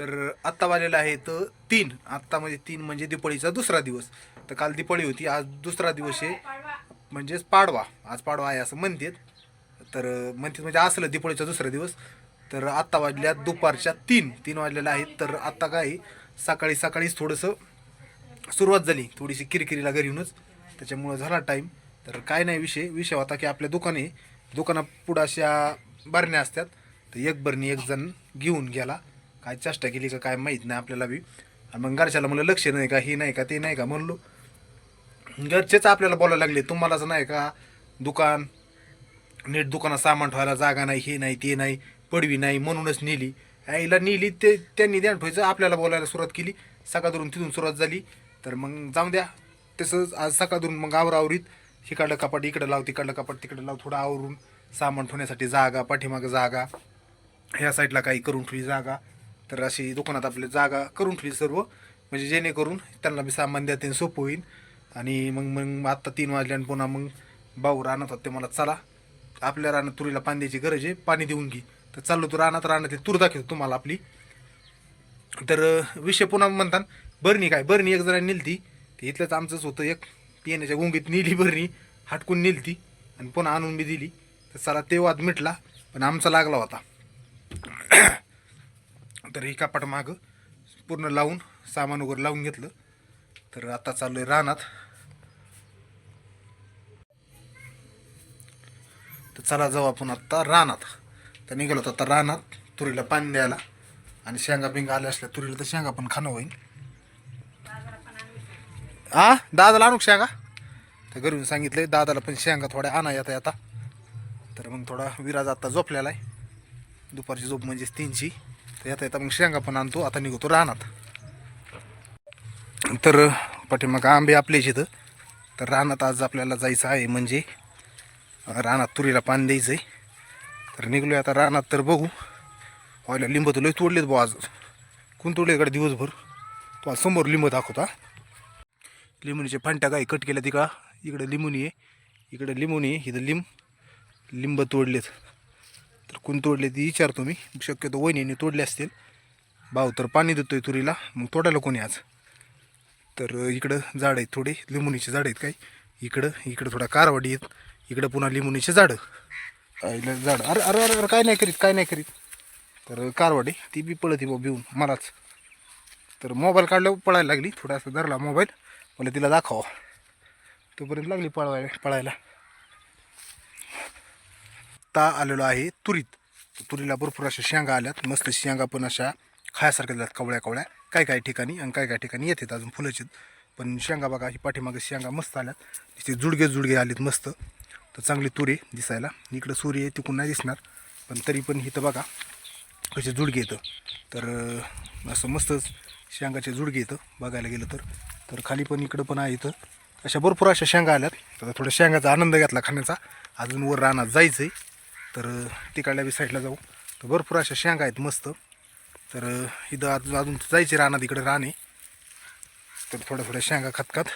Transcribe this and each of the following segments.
तर आत्ता वाजलेला आहे तर तीन. आत्ता म्हणजे तीन म्हणजे दिपाळीचा दुसरा दिवस. तर काल दिपाळी होती आज दुसरा दिवस आहे. म्हणजेच पाडवा. आज पाडवा आहे असं म्हणतात. तर म्हणतात म्हणजे असलं दिपाळीचा दुसरा दिवस. तर आत्ता वाजल्या दुपारच्या तीन. तीन वाजलेल्या आहेत तर आत्ता काय सकाळी सकाळीच थोडंसं सुरुवात झाली. थोडीशी किरकिरीला घरी येऊनच. त्याच्यामुळं झाला टाईम तर काय नाही विषय. विषय होता की आपल्या दुकाने दुकानापुढं अशा बरण्या असतात. तर एक बरणी एक जण घेऊन गेला. काय चेष्टा केली का काय माहीत नाही आपल्याला बी. आणि मग घरच्याला म्हणलं लक्ष नाही का हे नाही का ते नाही का म्हणलो. घरचेच आपल्याला बोलायला लागले तुम्हालाच नाही का दुकान नीट दुकानात सामान ठेवायला जागा नाही हे नाही ते नाही पडवी नाही म्हणूनच नेली. आईला नेली ते त्यांनी ध्यान ठेवायचं आपल्याला बोलायला सुरुवात केली. सकाळवरून तिथून सुरुवात झाली. तर मग जाऊन द्या. तसंच आज सकाळवरून मग आवरावरीत हिकडलं कपाट इकडं लाव तिकडलं कपाट तिकडं लाव थोडं आवरून सामान ठेवण्यासाठी जागा पाठीमागं जागा ह्या साईडला काही करून ठेवली जागा. तर अशी दुकानात आपली जागा करून ठेवली सर्व. म्हणजे जेणेकरून त्यांना बी सामान द्या ते सोपं होईल. आणि मग मग आत्ता तीन वाजल्यानं पुन्हा मग भाऊ रानात होते मला चला. आपल्या रानात तुरीला पाणी द्यायची गरज आहे पाणी देऊन घे. तर चाललो तू रानात रानात तूर दाखवतो तुम्हाला आपली. तर विषय पुन्हा म्हणतात बरणी काय? बरणी एक जरा नेलती. ते इथलंच आमचंच होतं एक. पिण्याच्या गुंगीत नेली बरणी हटकून नेलती. आणि पुन्हा आणून बी दिली. तर चला ते वाद मिटला. पण आमचा लागला होता. तर ही कपाट मागं पूर्ण लावून सामान वगैरे लावून घेतलं. तर आता चालू आहे रानात. तर चला जाऊ आपण आत्ता रानात. तर निघालो आता रानात तुरीला पाणी द्यायला. आणि शेंगा बिंगा आल्या असल्या तुरीला तर शेंगा पण खाणं होईल हा दादाला आणू शेंगा? तर घरून सांगितलंय दादाला पण शेंगा थोड्या आणा येता येता तर मग थोडा विराज आता झोपलेला आहे. दुपारची झोप म्हणजे तीनची. तर येता येता. मग शेंगा पण आणतो. आता निघतो रानात. तर पाठीमाग आंबे आपलेच इथं. तर रानात आज आपल्याला जायचं आहे म्हणजे रानात तुरीला पाणी द्यायचं आहे तर निघलो आता रानात तर बघू. व्हायला लिंब तर लय तोडलेत बुवा आज. कोण तोडले इकडे दिवसभर? तो आज समोर लिंब दाखवता. लिंबुनीचे फांट्या काय कट केल्या तिका इकडं लिंबुनी आहे. इकडं लिंबुनी आहे. इथं लिंब लिंब तोडलेत. तर कोण तोडले ती विचारतो मी शक्यतो वहिनीने तोडले असतील. भाऊ तर पाणी देतो आहे तुरीला. मग तोडायला कोणी आज? तर इकडं झाड आहेत थोडे. लिंबुनीचे झाड आहेत काही. इकडं इकडं थोडा कारवाडी आहेत. इकडं पुन्हा लिंबुनीचे झाडं. झाड. अरे अरे अरे अरे काय नाही करीत काय नाही करीत. तर कारवाडी ती बी पळत बा भिवून मलाच. तर मोबाईल काढल्यावर पळायला लागली. थोडासा धरला मोबाईल. मला तिला दाखवा. तोपर्यंत लागली पळवायला पळायला. ता आलेलो आहे तुरीत. तुरीला भरपूर अशा शेंगा आल्यात. मस्त शेंगा पण अशा खायासारख्या झाल्यात कवळ्या कवळ्या. काय काय ठिकाणी आणि काय काय ठिकाणी येतात अजून फुलाचे पण शेंगा बघा ही पाठीमागे शेंगा मस्त आल्यात. तिथे जुडगे जुडगे आलेत मस्त. तर चांगली तुरी आहे दिसायला. इकडं सूर्य आहे नाही दिसणार. पण तरी पण इथं बघा कसे जुडगे येतं तर असं मस्तच शेंगाचे जुडगे येतं बघायला गेलं तर. तर खाली पण इकडं पण आहे इथं. अशा भरपूर अशा शेंगा आल्यात. तर थोडं शेंगाचा आनंद घेतला खाण्याचा. अजून वर रानात जायचं आहे तर तिकडल्या बी साईडला जाऊ. तर भरपूर अशा शेंगा आहेत मस्त. तर इथं अजून अजून जायची रानात इकडे राणे तर थोड्या थोड्या शेंगा खात खात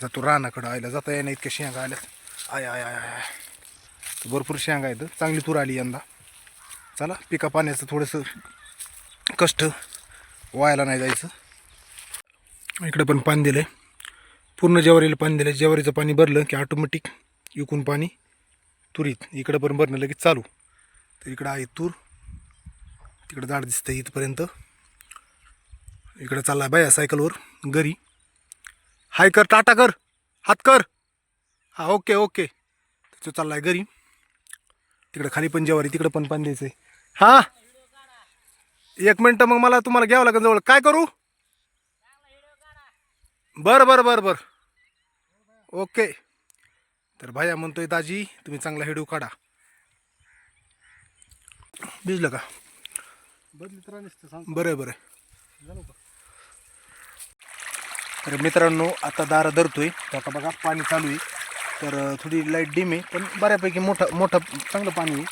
जातो रानाकडं आयला जाता येणं इतक्या शेंगा आल्यात. आय आय आय आय. तर भरपूर शेंगा आहेत. चांगली तूर आली यंदा. चला पिका पाण्याचं थोडंसं कष्ट वायाला नाही जायचं. इकडं पण पाणी दिलं आहे पूर्ण जेवारीला पाणी दिलं ज्वारीचं पाणी भरलं की ऑटोमॅटिक विकून पाणी. तुरीत. इकडं पण भरणं लगेच चालू. तर इकडं आहे तूर. तिकडं झाड दिसतं इथपर्यंत. इकडं चालला बाया सायकलवर. घरी. हाय कर टाटा कर. हात कर. हा ओके ओके. तो चाललाय घरी. तिकडं खाली पण जेवारी तिकडं पण पाणी द्यायचं आहे हां? एक मिनटं मग मला तुम्हाला घ्यावं लागेल जवळ. काय करू? बरं बरं बरं बरं. ओके. तर भाया म्हणतोय दाजी तुम्ही चांगला हेडू काढा. भिजलं का? बरं आहे, बरं तर मित्रांनो आता दारा धरतोय. तर आता बघा पाणी चालू आहे. तर थोडी लाइट डिम आहे पण बऱ्यापैकी मोठं मोठं चांगलं पाणी आहे.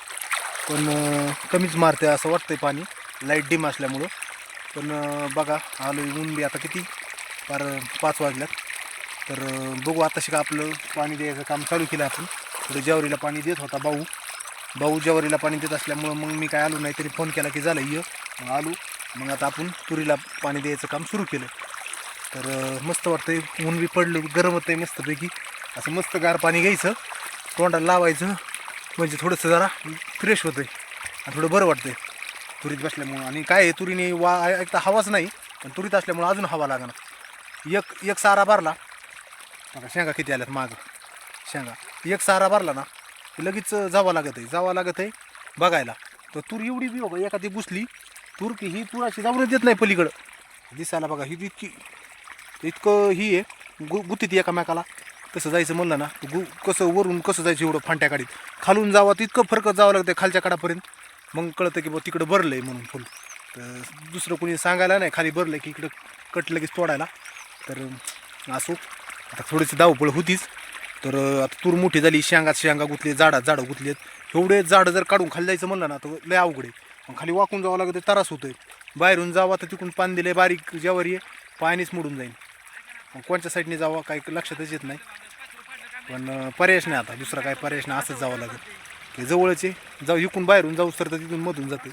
पण कमीच मारते असं वाटतंय पाणी. लाइट डिम असल्यामुळं. पण बघा आलो ऊन बी आता किती? फार पाच वाजल्यात. तर बघू आता शिका आपलं पाणी द्यायचं काम चालू केलं आपण. थोडं ज्वारीला पाणी देत होता भाऊ. भाऊ ज्वारीला पाणी देत असल्यामुळं मग मी काय आलो नाही तरी फोन केला की झालं ये. मग आलो. मग आता आपण तुरीला पाणी द्यायचं काम सुरू केलं. तर मस्त वाटतंय. ऊन बी पडलं गरम होतंय मस्तपैकी. असं मस्त गार पाणी घ्यायचं. तोंडाला लावायचं. म्हणजे थोडंसं जरा फ्रेश होतंय. आणि थोडं बरं वाटतंय. तुरीत बसल्यामुळं. आणि काय आहे तुरीने वा एक तर हवाच नाही पण तुरीत असल्यामुळं अजून हवा लागणार. एक एक सारा भरला. बघा शेंगा किती आल्यात मागं. शेंगा. एक सारा भरला ना लगेच जावं लागत आहे जावं लागत आहे बघायला. तर तूर एवढी बी बघा एखादी घुसली तूर की ही तूर अशी जाऊनच देत नाही पलीकडं. दिसायला बघा ही इतकी इतकं ही आहे गु गुतीत एकामेकाला. कसं जायचं म्हणलं ना तर गु कसं वरून कसं जायचं एवढं फांट्या काढीत. खालून जावं तर इतकं फरकत जावं लागतं खालच्या काडापर्यंत. मग कळतं की बा तिकडं भरलं आहे म्हणून फुल. तर दुसरं कोणी सांगायला नाही खाली भरलं की इकडं कट लगेच तोडायला. तर असो. आता थोडीशी धावपळ होतीच. तर आता तूर मोठी झाली शेंगात शेंगा गुतले झाडात झाडं गुतलेत. एवढे झाडं जर काढून खाली जायचं म्हणलं ना तर लय अवघड आहे. मग खाली वाकून जावं लागतं त्रास होतोय. बाहेरून जावं तर तिकडून पाणी दिले बारीक ज्यावर ये पाणीच मोडून जाईल मग कोणत्या साईडने जावं काही लक्षातच येत नाही. पण पर्यायच नाही आता दुसरा काय पर्यायच नाही असंच जावं लागेल. ते जवळच आहे जाऊ इकून बाहेरून जाऊ तर तिथून मधून जाते.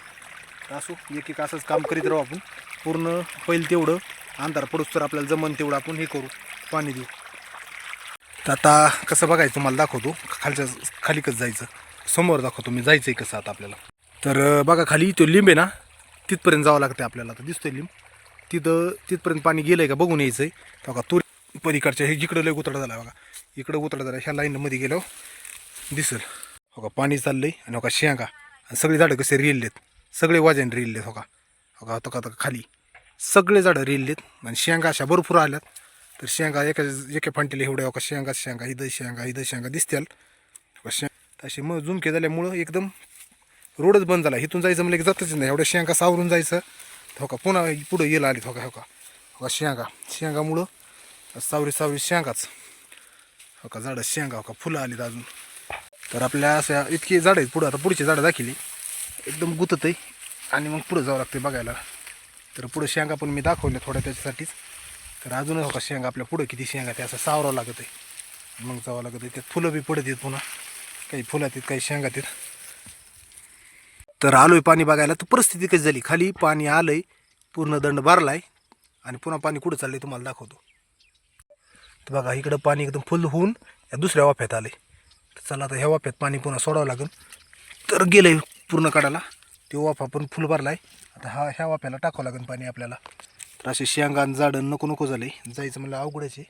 असो एक एक असंच काम करीत राहू आपण. पूर्ण होईल तेवढं. अंधार पडूस तर आपल्याला जमन तेवढं आपण हे करू पाणी देऊ. तर आता कसं बघायचं तुम्हाला दाखवतो. खालच्या खाली कसं जायचं. समोर दाखवतो मी जायचं आहे कसं आता आपल्याला. तर बघा खाली तो लिंब आहे ना तिथपर्यंत जावं लागतं आपल्याला. आता दिसतोय लिंब. तिथं तिथपर्यंत पाणी गेलं आहे का बघून यायचं आहे बघा तुर पलीकडच्या हे जिकडं लय उतडा झाला बघा. इकडं उतडा झाला ह्या लाईनमध्ये गेलो दिसेल. हो का पाणी आहे आणि हो बघा शेंगा. आणि सगळी झाडं कसे रिललेत. सगळे वाजन रिललेत हो का. हो का का खाली. सगळे झाडं रिललेत आणि शेंगा अशा भरपूर आल्यात. तर शेंगा एका एका फांटीला एवढ्या का शेंगा शेंगा इथं शेंगा इथं शेंगा दिसत्याल शेंगा तसे मग झुमके झाल्यामुळं एकदम रोडच बंद झाला. इथून जायचं म्हणजे जातच नाही. एवढ्या शेंगा सावरून जायचं. हो का? पुन्हा पुढं येला आली हो का? हो का? हो का? शेंगा. शेंगामुळं सावरी सावरी शेंगाच. हो का? झाडं शेंगा हो का? फुलं आलीत अजून. तर आपल्या अशा इतकी झाडं आहेत पुढं. आता पुढची झाडं दाखिली. एकदम गुतत आहे आणि मग पुढं जावं लागते बघायला. तर पुढं शेंगा पण मी दाखवल्या थोड्या त्याच्यासाठीच. तर अजून हो का शेंगा आपल्या पुढं किती शेंगा ते असं सावरावं लागत आहे. मग जावं लागत आहे. त्यात फुलं बी पडत आहेत पुन्हा. काही फुलं आहेत काही शेंगा आहेत. तर आलोय पाणी बघायला. तर परिस्थिती कशी झाली? खाली पाणी आलंय पूर्ण दंड भरलाय आणि पुन्हा पाणी कुठं चाललंय तुम्हाला दाखवतो. तर बघा इकडं पाणी एकदम फुल होऊन या दुसऱ्या वाफ्यात आले तर चला आता ह्या वाफ्यात पाणी पुन्हा सोडावं लागेल. तर गेलंय पूर्ण काढायला. ते वाफा पण फुल भरलाय. आता हा ह्या वाफ्याला टाकावं लागेल पाणी आपल्याला. तर असे शेंगान झाडं नको नको झाले जायचं म्हणलं अवघडच आहे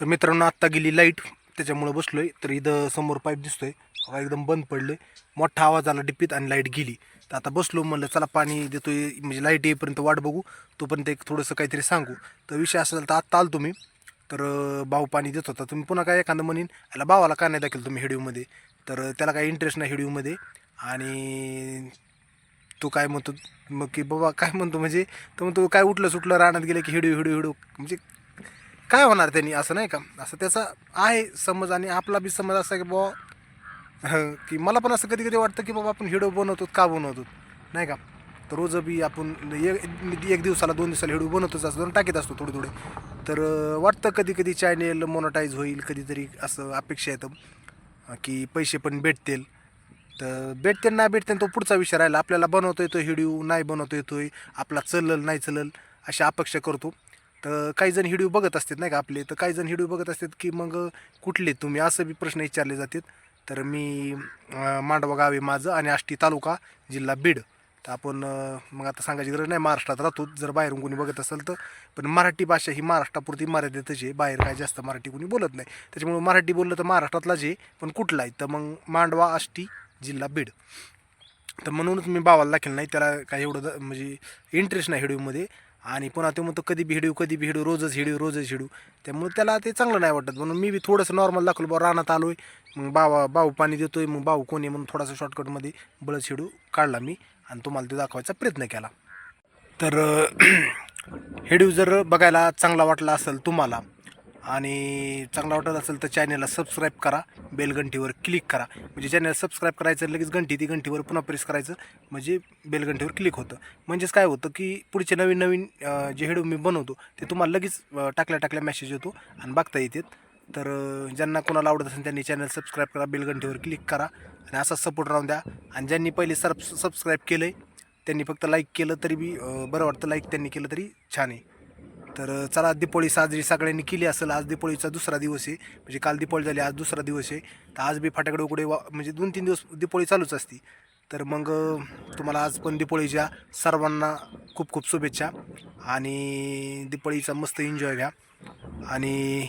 तर मित्रांनो आत्ता गेली लाइट त्याच्यामुळं बसलोय. तर इथं समोर पाईप दिसतोय. हवा एकदम बंद पडले मोठा आवाज आला डिप्पीत आणि लाइट गेली. तर आता बसलो म्हणलं चला पाणी देतोय. म्हणजे लाइट येईपर्यंत वाट बघू. तोपर्यंत एक थोडंसं काहीतरी सांगू. तर विषय असेल तर आत्ता आलो तुम्ही तर भाऊ पाणी देत होता. तुम्ही पुन्हा काय एखादं म्हणीन. याला भावाला का नाही दाखल तुम्ही हिडिओमध्ये. तर त्याला काही इंटरेस्ट नाही हिडिओमध्ये. आणि तो काय म्हणतो मग की बाबा काय म्हणतो म्हणजे तो म्हणतो काय उठलं सुटलं रानात गेलं की हिडू हिडू हिडू. म्हणजे काय होणार त्यांनी असं नाही का? असं त्याचा आहे समज आणि आपला बी समज असा की बाबा की मला पण असं कधी कधी वाटतं की बाबा आपण हिडो बनवतो का बनवतो नाही का? तर रोज बी आपण एक एक दिवसाला दोन दिवसाला हिडू बनवतोच असतो टाकीत असतो थोडे थोडे तर वाटतं कधी कधी चॅनेल मोनोटाईज होईल कधीतरी असं अपेक्षा येतं की पैसे पण भेटतील. तर भेटते नाही भेटते तो पुढचा विषय राहिला. आपल्याला बनवता येतो हिडिओ नाही बनवता येतो आपला चलल नाही चलल अशी अपेक्षा करतो. तर काही जण हिडिओ बघत असतात नाही का आपले. तर काही जण हिडिओ बघत असतात की मग कुठले तुम्ही? असं बी प्रश्न विचारले जातात. तर मी मांडवा गाव आहे माझं आणि आष्टी तालुका जिल्हा बीड. तर आपण मग आता सांगायची गरज नाही महाराष्ट्रात राहतो. जर बाहेरून कोणी बघत असेल तर. पण मराठी भाषा ही महाराष्ट्रापुरती मर्यादितच आहे. बाहेर काय जास्त मराठी कोणी बोलत नाही. त्याच्यामुळे मराठी बोललं तर महाराष्ट्रातलाच आहे पण कुठला आहे तर मग मांडवा आष्टी जिल्हा बीड. तर म्हणूनच मी बावाला दाखल नाही त्याला काही एवढं द- म्हणजे इंटरेस्ट नाही हिडूमध्ये आणि पुन्हा ते म्हणतो कधी बी हिडिओ कधी बी हिडिओ रोजच हिडू रोजच हिडू त्यामुळे त्याला ते चांगलं नाही वाटत. म्हणून मी बी थोडंसं नॉर्मल दाखवलं बा रानात आलो आहे मग बावा भाऊ पाणी देतो आहे मग भाऊ कोणी म्हणून थोडासा शॉर्टकटमध्ये बळच हिडू काढला मी आणि तुम्हाला ते दाखवायचा प्रयत्न केला. तर हिडू जर बघायला चांगला वाटला असेल तुम्हाला आणि चांगला वाटत असेल तर चॅनलला सबस्क्राईब करा बेलघंटीवर क्लिक करा. म्हणजे चॅनल सबस्क्राईब करायचं लगेच घंटी ती घंटीवर पुन्हा प्रेस करायचं म्हणजे बेलघंटीवर क्लिक होतं. म्हणजेच काय होतं की पुढचे नवीन नवीन जे व्हिडिओ मी बनवतो ते तुम्हाला लगेच टाकल्या टाकल्या मेसेज येतो आणि बघता येतात. तर ज्यांना कोणाला आवडत असेल त्यांनी चॅनल सबस्क्राईब करा बेलघंटीवर क्लिक करा आणि असा सपोर्ट राहून द्या. आणि ज्यांनी पहिले सब सबस्क्राईब केलं आहे त्यांनी फक्त लाईक केलं तरी बी बरं वाटतं. लाईक त्यांनी केलं तरी छान आहे. तर चला दीपोळी साजरी सगळ्यांनी केली असेल. आज दीपोळीचा दुसरा दिवस आहे. म्हणजे काल दीपोळी झाली आज दुसरा दिवस आहे. तर आज बी फाटाकडे उकडे वा म्हणजे दोन तीन दिवस दीपोळी चालूच असती. तर मग तुम्हाला आज पण दीपोळीच्या सर्वांना खूप खूप शुभेच्छा आणि दीपोळीचा मस्त एन्जॉय घ्या आणि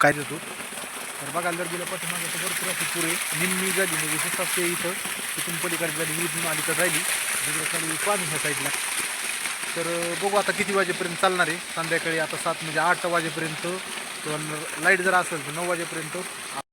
काय देतो? तर बघायला जर गेलं पाठीमागं तर भरपूर असे पुरे निम्मी झाली म्हणजे जसं इथं. तिथून पलीकडे झाली ही इथून आली तर राहिली तिकडे चालू पाणी ह्या साईडला तर बघू आता किती वाजेपर्यंत चालणार आहे. संध्याकाळी आता सात म्हणजे आठ वाजेपर्यंत. लाइट जर असेल तर नऊ वाजेपर्यंत.